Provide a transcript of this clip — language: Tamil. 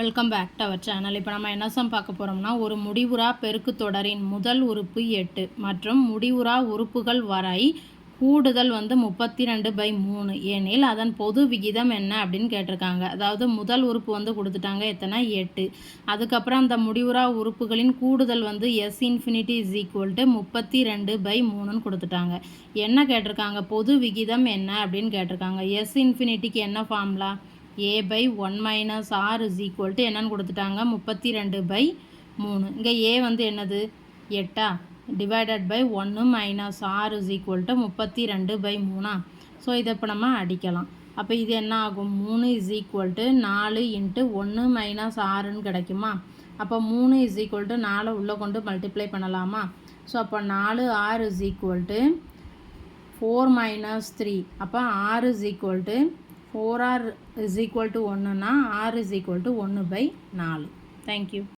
Welcome back to our channel இப்போ நம்ம என்ன சம் பார்க்க போகிறோம்னா ஒரு முடிவுறா பெருக்கு தொடரின் முதல் உறுப்பு எட்டு மற்றும் முடிவுறா உறுப்புகள் வரை கூடுதல் வந்து முப்பத்தி ரெண்டு பை மூணு. ஏனில் அதன் பொது விகிதம் என்ன அப்படின்னு கேட்டிருக்காங்க. அதாவது முதல் உறுப்பு வந்து கொடுத்துட்டாங்க எத்தனை? எட்டு. அதுக்கப்புறம் அந்த முடிவுறா உறுப்புகளின் கூடுதல் வந்து S infinity is equal to முப்பத்தி ரெண்டு பை மூணுன்னு கொடுத்துட்டாங்க. என்ன கேட்டிருக்காங்க? பொது விகிதம் என்ன அப்படின்னு கேட்டிருக்காங்க. எஸ் இன்ஃபினிட்டிக்கு என்ன formula A by one minus R is equal to என்னன்னு கொடுத்துட்டாங்க. முப்பத்தி ரெண்டு பை மூணு. இங்கே ஏ வந்து என்னது? எட்டா? டிவைடட் பை ஒன்று minus R is equal to முப்பத்தி ரெண்டு பை மூணா. ஸோ இதை இப்போ நம்ம அடிக்கலாம். அப்போ இது என்ன ஆகும்? மூணு இஸ் ஈக்குவல் டு நாலு இன்ட்டு ஒன்று மைனஸ் ஆறுன்னு கிடைக்குமா? அப்போ மூணு இஸ் ஈக்குவல் டு நாலு உள்ளே கொண்டு மல்டிப்ளை பண்ணலாமா? ஸோ அப்போ நாலு ஆறு is equal to four minus three அப்போ ஆறு is equal to four R is equal to ஒன்றுனா ஆர் இஸ் ஈக்குவல் டு ஒன்று பை நாலு தேங்க்யூ